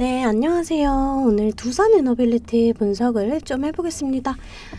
ね。 안녕하세요. 오늘 두산 에너빌리티 분석을 좀 해보겠습니다.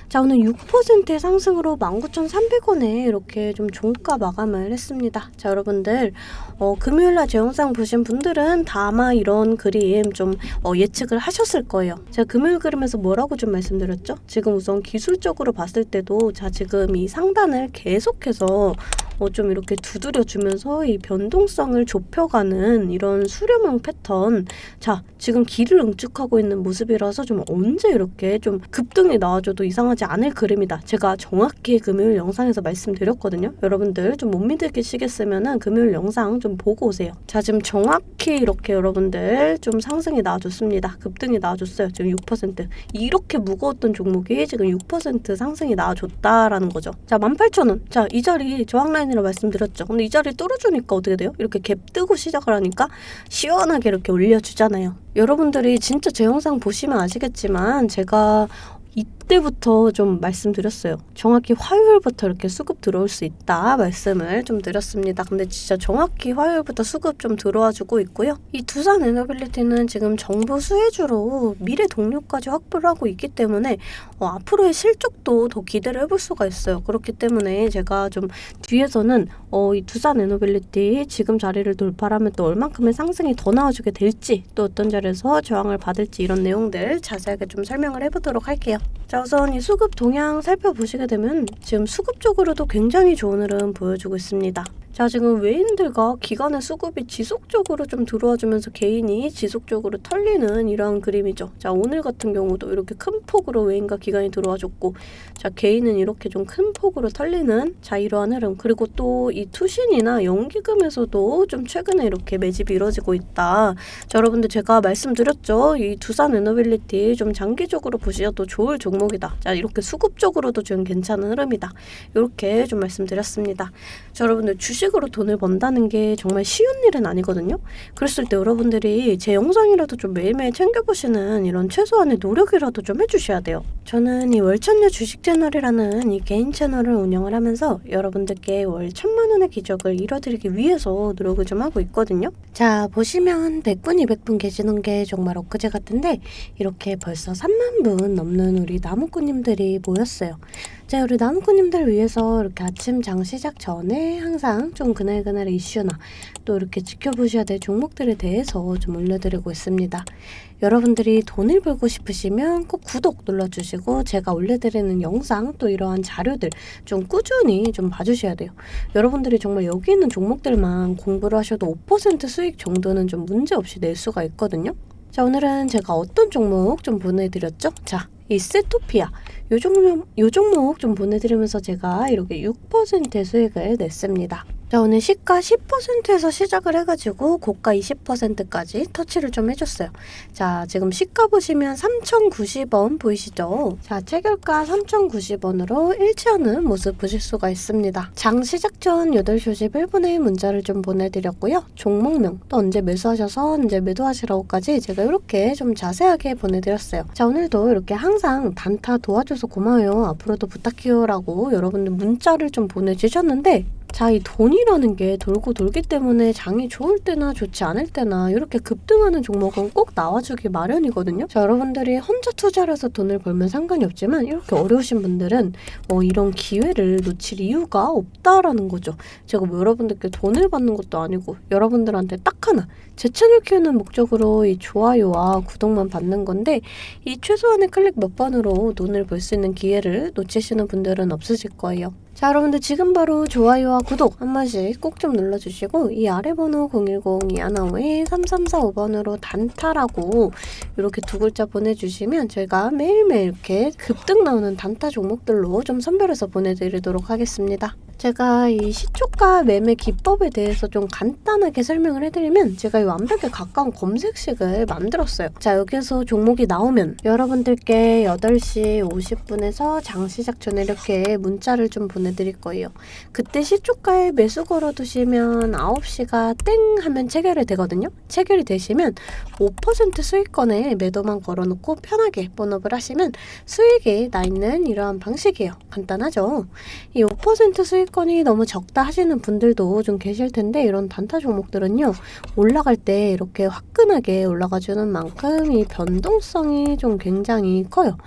자, 오늘 6%의 상승으로 19,300원에 이렇게 좀 종가 마감을 했습니다. 자, 여러분들, 어, 금요일날 제 영상 보신 분들은 다 아마 이런 그림 좀 어, 예측을 하셨을 거예요. 제가 금요일 그림에서 뭐라고 좀 말씀드렸죠? 지금 우선 기술적으로 봤을 때도 자, 지금 이 상단을 계속해서 어, 좀 이렇게 두드려 주면서 이 변동성을 좁혀가는 이런 수렴형 패턴. 자, 지금 길을 응축하고 있는 모습이라서 좀 언제 이렇게 좀 급등이 나와줘도 이상하지 않을 그림이다. 제가 정확히 금요일 영상에서 말씀드렸거든요. 여러분들 좀 못 믿으시겠으면은 금요일 영상 좀 보고 오세요. 자, 지금 정확히 이렇게 여러분들 좀 상승이 나와줬습니다. 급등이 나와줬어요. 지금 6%. 이렇게 무거웠던 종목이 지금 6% 상승이 나와줬다라는 거죠. 자, 18,000원. 자, 이 자리 저항 라인이라고 말씀드렸죠. 근데 이 자리 뚫어주니까 어떻게 돼요? 이렇게 갭 뜨고 시작을 하니까 시원하게 이렇게 올려주잖아요. 여러분들이 진짜 제 영상 보시면 아시겠지만 제가 이때부터 좀 말씀드렸어요. 정확히 화요일부터 이렇게 수급 들어올 수 있다 말씀을 좀 드렸습니다. 근데 진짜 정확히 화요일부터 수급 좀 들어와 주고 있고요. 이 두산 에너빌리티는 지금 정부 수혜주로 미래 동력까지 확보를 하고 있기 때문에 어, 앞으로의 실적도 더 기대를 해볼 수가 있어요. 그렇기 때문에 제가 좀 뒤에서는 어, 이 두산 에너빌리티 지금 자리를 돌파하면 또 얼만큼의 상승이 더 나와주게 될지 또 어떤 자리에서 저항을 받을지 이런 내용들 자세하게 좀 설명을 해보도록 할게요. 자 우선 이 수급 동향 살펴보시게 되면 지금 수급 쪽으로도 굉장히 좋은 흐름 보여주고 있습니다. 자 지금 외인들과 기관의 수급이 지속적으로 좀 들어와주면서 개인이 지속적으로 털리는 이러한 그림이죠. 자 오늘 같은 경우도 이렇게 큰 폭으로 외인과 기관이 들어와줬고 자 개인은 이렇게 좀 큰 폭으로 털리는 자 이러한 흐름 그리고 또 이 투신이나 연기금에서도 좀 최근에 이렇게 매집이 이루어지고 있다. 자 여러분들 제가 말씀드렸죠. 이 두산 에너빌리티 좀 장기적으로 보셔도 좋을 종목이다. 자 이렇게 수급적으로도 좀 괜찮은 흐름이다. 이렇게 좀 말씀드렸습니다. 자 여러분들 주식 으로 돈을 번다는 게 정말 쉬운 일은 아니거든요. 그랬을 때 여러분들이 제 영상이라도 좀 매일매일 챙겨보시는 이런 최소한의 노력이라도 좀 해주셔야 돼요. 저는 이 월천녀 주식 채널이라는 이 개인 채널을 운영을 하면서 여러분들께 월 천만 원의 기적을 이뤄드리기 위해서 노력을 좀 하고 있거든요. 자 보시면 100분, 200분 계시는 게 정말 엊그제 같은데 이렇게 벌써 3만 분 넘는 우리 나무꾼님들이 모였어요. 자, 우리 나무꾼님들 위해서 이렇게 아침 장 시작 전에 항상 좀 그날그날의 이슈나 또 이렇게 지켜보셔야 될 종목들에 대해서 좀 올려드리고 있습니다. 여러분들이 돈을 벌고 싶으시면 꼭 구독 눌러주시고 제가 올려드리는 영상 또 이러한 자료들 좀 꾸준히 좀 봐주셔야 돼요. 여러분들이 정말 여기 있는 종목들만 공부를 하셔도 5% 수익 정도는 좀 문제 없이 낼 수가 있거든요. 자, 오늘은 제가 어떤 종목 좀 보내드렸죠? 자, 이 세토피아. 요 종목, 요 종목 좀 보내드리면서 제가 이렇게 6%의 수익을 냈습니다. 자, 오늘 시가 10%에서 시작을 해가지고 고가 20%까지 터치를 좀 해줬어요. 자, 지금 시가 보시면 3,090원 보이시죠? 자, 체결가 3,090원으로 일치하는 모습 보실 수가 있습니다. 장 시작 전 8시 51분에 문자를 좀 보내드렸고요. 종목명 또 언제 매수하셔서 언제 매도하시라고까지 제가 이렇게 좀 자세하게 보내드렸어요. 자, 오늘도 이렇게 항상 단타 도와줘서 고마워요. 앞으로도 부탁해요라고 여러분들 문자를 좀 보내주셨는데 자, 이 돈이라는 게 돌고 돌기 때문에 장이 좋을 때나 좋지 않을 때나 이렇게 급등하는 종목은 꼭 나와주기 마련이거든요. 자, 여러분들이 혼자 투자를 해서 돈을 벌면 상관이 없지만 이렇게 어려우신 분들은 어, 이런 기회를 놓칠 이유가 없다라는 거죠. 제가 뭐 여러분들께 돈을 받는 것도 아니고 여러분들한테 딱 하나 제 채널 키우는 목적으로 이 좋아요와 구독만 받는 건데 이 최소한의 클릭 몇 번으로 돈을 벌 수 있는 기회를 놓치시는 분들은 없으실 거예요. 자, 여러분들 지금 바로 좋아요와 구독 한 번씩 꼭 좀 눌러주시고 이 아래 번호 010-215-3345번으로 단타라고 이렇게 두 글자 보내주시면 저희가 매일매일 이렇게 급등 나오는 단타 종목들로 좀 선별해서 보내드리도록 하겠습니다. 제가 이 시초가 매매 기법에 대해서 좀 간단하게 설명을 해드리면 제가 이 완벽에 가까운 검색식을 만들었어요. 자 여기서 종목이 나오면 여러분들께 8시 50분에서 장 시작 전에 이렇게 문자를 좀 보내드릴 거예요. 그때 시초가에 매수 걸어두시면 9시가 땡 하면 체결이 되거든요. 체결이 되시면 5% 수익권에 매도만 걸어놓고 편하게 본업을 하시면 수익이 나 있는 이러한 방식이에요. 간단하죠? 이 5% 수익 수익권이 너무 적다 하시는 분들도 좀 계실 텐데 이런 단타 종목들은요 올라갈 때 이렇게 화끈하게 올라가주는 만큼 이 변동성이 좀 굉장히 커요.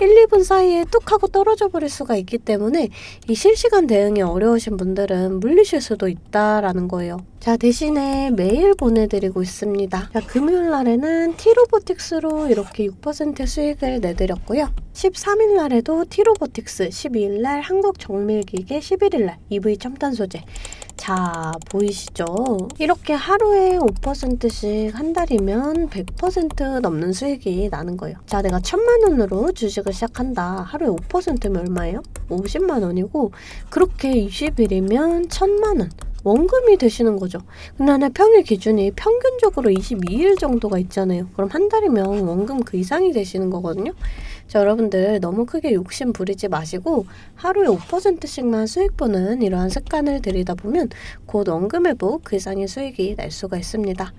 1, 2분 사이에 뚝 하고 떨어져 버릴 수가 있기 때문에 이 실시간 대응이 어려우신 분들은 물리실 수도 있다라는 거예요. 자, 대신에 매일 보내드리고 있습니다. 자, 금요일 날에는 티로보틱스로 이렇게 6% 수익을 내드렸고요. 13일 날에도 티로보틱스, 12일 날 한국 정밀기계, 11일 날 EV 첨단 소재. 자, 보이시죠? 이렇게 하루에 5%씩 한 달이면 100% 넘는 수익이 나는 거예요. 자, 내가 천만 원으로 주식을 시작한다. 하루에 5%면 얼마예요? 50만 원이고, 그렇게 20일이면 천만 원. 원금이 되시는 거죠. 근데 하나 평일 기준이 평균적으로 22일 정도가 있잖아요. 그럼 한 달이면 원금 그 이상이 되시는 거거든요. 자, 여러분들 너무 크게 욕심 부리지 마시고 하루에 5%씩만 수익 보는 이러한 습관을 들이다 보면 곧 원금 회복 그 이상의 수익이 날 수가 있습니다.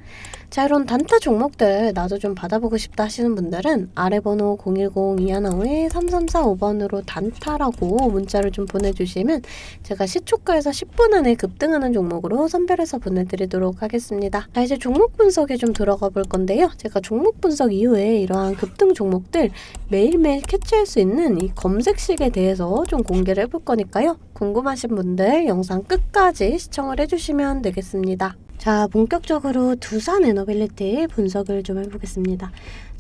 자, 이런 단타 종목들 나도 좀 받아보고 싶다 하시는 분들은 아래 번호 010-215-3345번으로 단타라고 문자를 좀 보내주시면 제가 시초가에서 10분 안에 급등하는 종목으로 선별해서 보내드리도록 하겠습니다. 자, 이제 종목 분석에 좀 들어가 볼 건데요. 제가 종목 분석 이후에 이러한 급등 종목들 매일매일 캐치할 수 있는 이 검색식에 대해서 좀 공개를 해볼 거니까요. 궁금하신 분들 영상 끝까지 시청을 해주시면 되겠습니다. 자, 본격적으로 두산 에너빌리티 분석을 좀 해보겠습니다.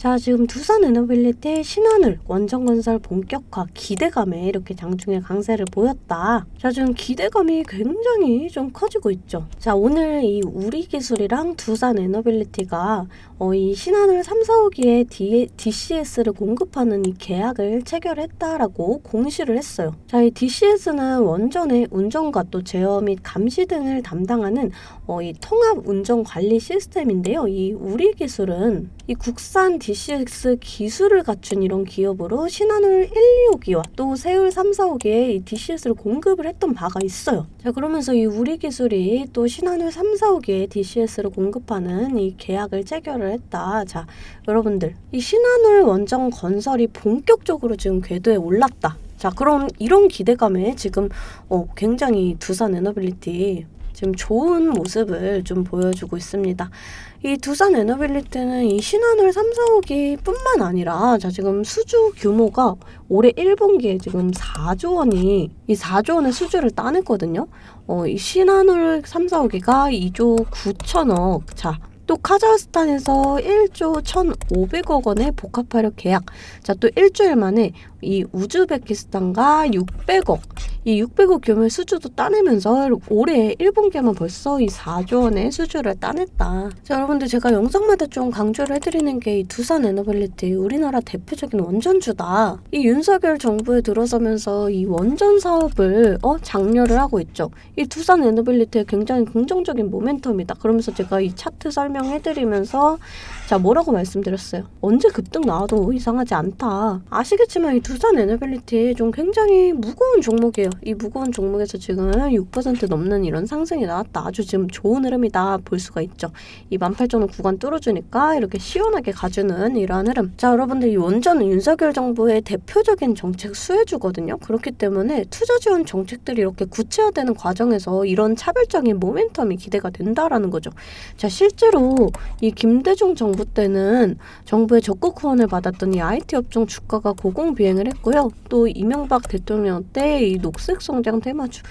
자, 지금 두산 에너빌리티 신한울 원정건설 본격화 기대감에 이렇게 장중에 강세를 보였다. 자, 지금 기대감이 굉장히 좀 커지고 있죠. 자, 오늘 이 우리 기술이랑 두산 에너빌리티가 어, 이 신한울 3, 4호기에 D, DCS를 공급하는 이 계약을 체결했다라고 공시를 했어요. 자, 이 DCS는 원전의 운전과 또 제어 및 감시 등을 담당하는 어, 이 통합 운전 관리 시스템인데요. 이 우리 기술은 이 국산 DCX 기술을 갖춘 이런 기업으로 신한울 1, 2호기와 또 세울 3, 4호기에 이 DCS를 공급을 했던 바가 있어요. 자, 그러면서 이 우리 기술이 또 신한울 3, 4호기에 DCS를 공급하는 이 계약을 체결을 했다. 자, 여러분들, 이 신한울 원정 건설이 본격적으로 지금 궤도에 올랐다. 자, 그럼 이런 기대감에 지금 어, 굉장히 두산 에너빌리티 지금 좋은 모습을 좀 보여주고 있습니다. 이 두산 에너빌리티는 이 신한울 3, 4호기 뿐만 아니라 자 지금 수주 규모가 올해 1분기에 지금 4조 원이 이 4조 원의 수주를 따냈거든요. 어, 이 신한울 3, 4호기가 2조 9천억. 자, 또 카자흐스탄에서 1조 1,500억 원의 복합화력 계약. 자, 또 일주일 만에 이 우즈베키스탄과 600억, 이 600억 규모의 수주도 따내면서 올해 1분기에만 벌써 이 4조 원의 수주를 따냈다. 자, 여러분들 제가 영상마다 좀 강조를 해드리는 게 이 두산 에너빌리티 우리나라 대표적인 원전주다. 이 윤석열 정부에 들어서면서 이 원전 사업을 어 장려를 하고 있죠. 이 두산 에너빌리티의 굉장히 긍정적인 모멘텀이다. 그러면서 제가 이 차트 설명해드리면서 자 뭐라고 말씀드렸어요. 언제 급등 나와도 이상하지 않다. 아시겠지만 이 두산 에너빌리티 좀 굉장히 무거운 종목이에요. 이 무거운 종목에서 지금 6% 넘는 이런 상승이 나왔다. 아주 지금 좋은 흐름이다 볼 수가 있죠. 이 18,000원 구간 뚫어주니까 이렇게 시원하게 가주는 이러한 흐름. 자 여러분들 이 원전은 윤석열 정부의 대표적인 정책 수혜주거든요. 그렇기 때문에 투자 지원 정책들이 이렇게 구체화되는 과정에서 이런 차별적인 모멘텀이 기대가 된다라는 거죠. 자 실제로 이 김대중 정부 때는 정부의 적극 후원을 받았던 이 IT 업종 주가가 고공 비행을 했고요. 또 이명박 대통령 때 이 녹색 성장 테마주.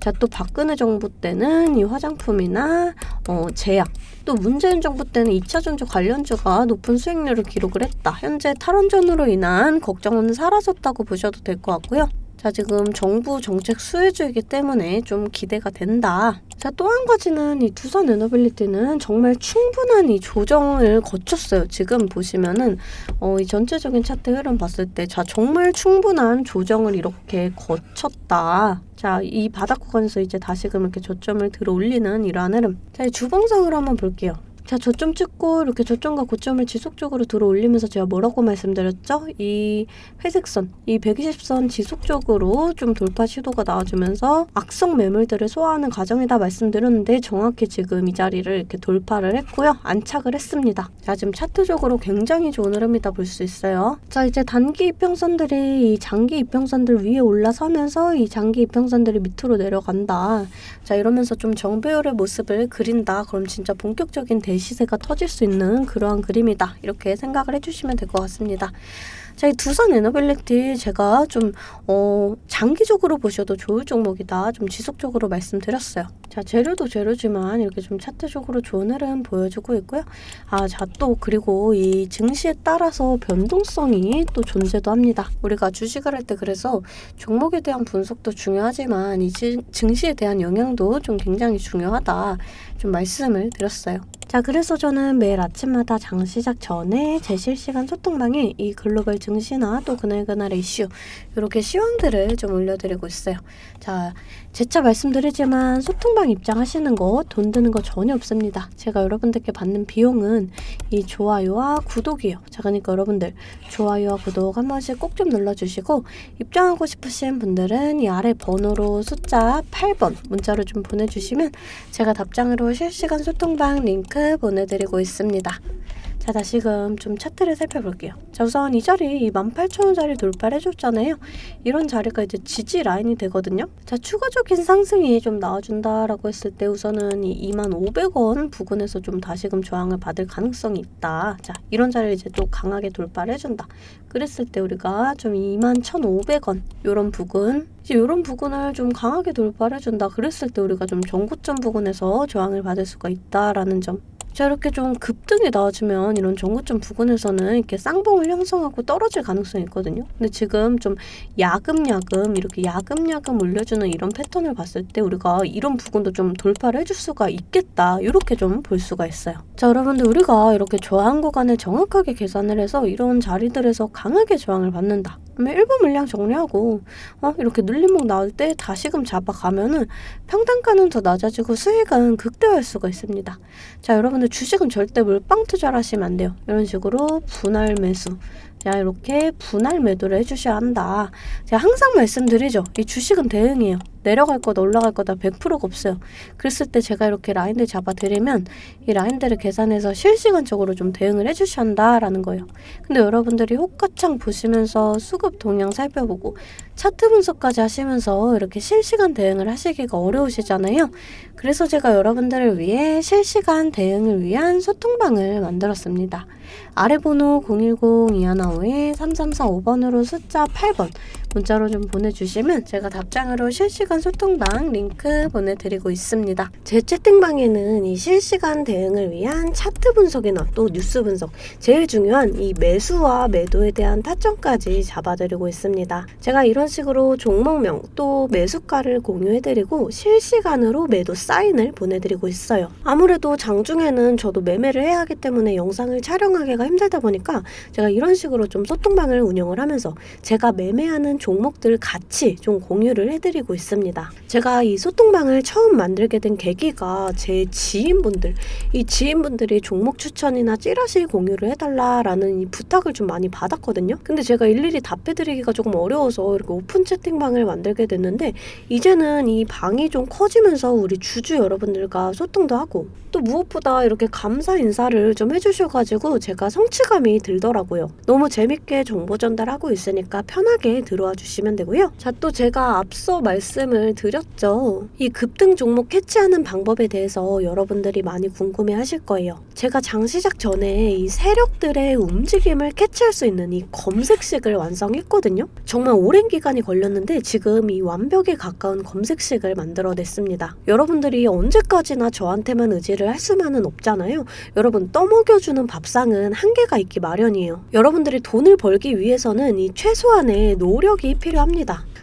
자, 또 박근혜 정부 때는 이 화장품이나 어, 제약, 또 문재인 정부 때는 2차 전지 관련주가 높은 수익률을 기록을 했다. 현재 탈원전으로 인한 걱정은 사라졌다고 보셔도 될 것 같고요. 자, 지금 정부 정책 수혜주이기 때문에 좀 기대가 된다. 자, 또 한 가지는 이 두산 에너빌리티는 정말 충분한 이 조정을 거쳤어요. 지금 보시면은, 어, 이 전체적인 차트 흐름 봤을 때, 자, 정말 충분한 조정을 이렇게 거쳤다. 자, 이 바닥 구간에서 이제 다시금 이렇게 저점을 들어 올리는 이러한 흐름. 자, 이 주봉상으로 한번 볼게요. 자, 저점 찍고 이렇게 저점과 고점을 지속적으로 들어 올리면서 제가 뭐라고 말씀드렸죠? 이 회색선, 이 120선 지속적으로 좀 돌파 시도가 나와주면서 악성 매물들을 소화하는 과정이다 말씀드렸는데 정확히 지금 이 자리를 이렇게 돌파를 했고요. 안착을 했습니다. 자, 지금 차트적으로 굉장히 좋은 흐름이다 볼 수 있어요. 자, 이제 단기 이평선들이 이 장기 이평선들 위에 올라서면서 이 장기 이평선들이 밑으로 내려간다. 자, 이러면서 좀 정배열의 모습을 그린다. 그럼 진짜 본격적인 대시 세가 터질 수 있는 그러한 그림이다. 이렇게 생각을 해주시면 될 것 같습니다. 자, 이 두산 에너빌리티 제가 좀, 어, 장기적으로 보셔도 좋을 종목이다. 좀 지속적으로 말씀드렸어요. 자, 재료도 재료지만 이렇게 좀 차트적으로 좋은 흐름 보여주고 있고요. 아, 자, 또 그리고 이 증시에 따라서 변동성이 또 존재도 합니다. 우리가 주식을 할 때 그래서 종목에 대한 분석도 중요하지만 이 지- 증시에 대한 영향도 좀 굉장히 중요하다. 좀 말씀을 드렸어요. 자, 그래서 저는 매일 아침마다 장 시작 전에 제 실시간 소통방에 이 글로벌 증시나 또 그날그날의 이슈, 이렇게 시황들을 좀 올려드리고 있어요. 자, 재차 말씀드리지만 소통방 입장하시는 거 돈 드는 거 전혀 없습니다. 제가 여러분들께 받는 비용은 이 좋아요와 구독이요. 자, 그러니까 여러분들 좋아요와 구독 한 번씩 꼭 좀 눌러주시고 입장하고 싶으신 분들은 이 아래 번호로 숫자 8번 문자로 좀 보내주시면 제가 답장으로 실시간 소통방 링크 보내드리고 있습니다. 자, 다시금 좀 차트를 살펴볼게요. 자, 우선 이 자리, 이 18,000원짜리 돌파를 해줬잖아요. 이런 자리가 이제 지지 라인이 되거든요. 자, 추가적인 상승이 좀 나와준다라고 했을 때 우선은 이 25,500원 부근에서 좀 다시금 저항을 받을 가능성이 있다. 자, 이런 자리를 이제 또 강하게 돌파를 해준다. 그랬을 때 우리가 좀 21,500원 요런 부근 이제 요런 부근을 좀 강하게 돌파를 해준다. 그랬을 때 우리가 좀 전고점 부근에서 저항을 받을 수가 있다라는 점 자 이렇게 좀 급등이 나와주면 이런 전고점 부근에서는 이렇게 쌍봉을 형성하고 떨어질 가능성이 있거든요. 근데 지금 좀 야금야금 이렇게 야금야금 올려주는 이런 패턴을 봤을 때 우리가 이런 부분도 좀 돌파를 해줄 수가 있겠다. 이렇게 좀 볼 수가 있어요. 자 여러분들 우리가 이렇게 저항 구간을 정확하게 계산을 해서 이런 자리들에서 강하게 저항을 받는다. 그러면 일부 물량 정리하고 어 이렇게 눌림목 나올 때 다시금 잡아가면은 평단가는 더 낮아지고 수익은 극대화할 수가 있습니다. 자 여러분들 주식은 절대 물빵 투자를 하시면 안 돼요. 이런 식으로 분할 매수 자 이렇게 분할 매도를 해주셔야 한다. 제가 항상 말씀드리죠. 이 주식은 대응이에요. 내려갈 거다 올라갈 거다 100%가 없어요. 그랬을 때 제가 이렇게 라인들 잡아드리면 이 라인들을 계산해서 실시간적으로 좀 대응을 해주셔야 한다라는 거예요. 근데 여러분들이 호가창 보시면서 수급 동향 살펴보고 차트 분석까지 하시면서 이렇게 실시간 대응을 하시기가 어려우시잖아요. 그래서 제가 여러분들을 위해 실시간 대응을 위한 소통방을 만들었습니다. 아래 번호 010-215-3345번으로 숫자 8번 문자로 좀 보내주시면 제가 답장으로 실시간 소통방 링크 보내드리고 있습니다. 제 채팅방에는 이 실시간 대응을 위한 차트 분석이나 또 뉴스 분석, 제일 중요한 이 매수와 매도에 대한 타점까지 잡아드리고 있습니다. 제가 이런 식으로 종목명 또 매수가를 공유해드리고 실시간으로 매도 사인을 보내드리고 있어요. 아무래도 장중에는 저도 매매를 해야 하기 때문에 영상을 촬영하기가 힘들다 보니까 제가 이런 식으로 좀 소통방을 운영을 하면서 제가 매매하는 종목들 같이 좀 공유를 해드리고 있습니다. 제가 이 소통방을 처음 만들게 된 계기가 제 지인분들, 이 지인분들이 종목 추천이나 찌라시 공유를 해달라라는 이 부탁을 좀 많이 받았거든요. 근데 제가 일일이 답해드리기가 조금 어려워서 이렇게 오픈 채팅방을 만들게 됐는데 이제는 이 방이 좀 커지면서 우리 주주 여러분들과 소통도 하고 또 무엇보다 이렇게 감사 인사를 좀 해주셔가지고 제가 성취감이 들더라고요. 너무 재밌게 정보 전달하고 있으니까 편하게 들어와 주시면 되고요. 자, 또 제가 앞서 말씀을 드렸죠. 이 급등 종목 캐치하는 방법에 대해서 여러분들이 많이 궁금해 하실 거예요. 제가 장 시작 전에 이 세력들의 움직임을 캐치할 수 있는 이 검색식을 완성했거든요. 정말 오랜 기간이 걸렸는데 지금 이 완벽에 가까운 검색식을 만들어냈습니다. 여러분들이 언제까지나 저한테만 의지를 할 수만은 없잖아요. 여러분 떠먹여주는 밥상은 한계가 있기 마련이에요. 여러분들이 돈을 벌기 위해서는 이 최소한의 노력이 필요합니다.